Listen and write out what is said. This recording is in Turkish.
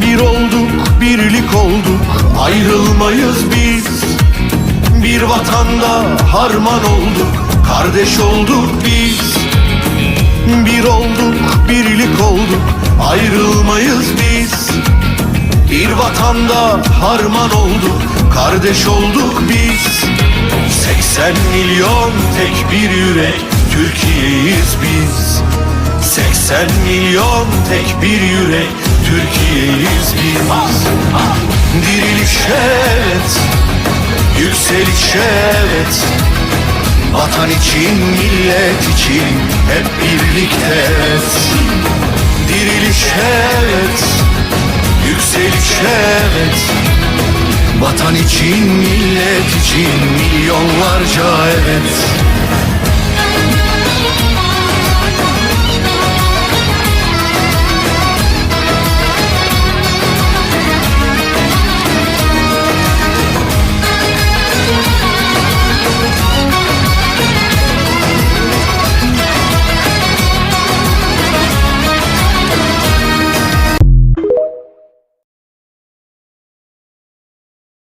Bir olduk, birlik olduk, ayrılmayız biz. Bir vatanda harman olduk, kardeş olduk biz. Bir olduk, birlik olduk, ayrılmayız biz. Bir vatanda harman olduk, kardeş olduk biz. 80 milyon tek bir yürek, Türkiye'yiz biz. 80 milyon tek bir yürek Biz Diriliş evet Yükseliş evet Vatan için millet için Hep birlikte. Evet Diriliş evet Yükseliş evet Vatan için millet için Milyonlarca evet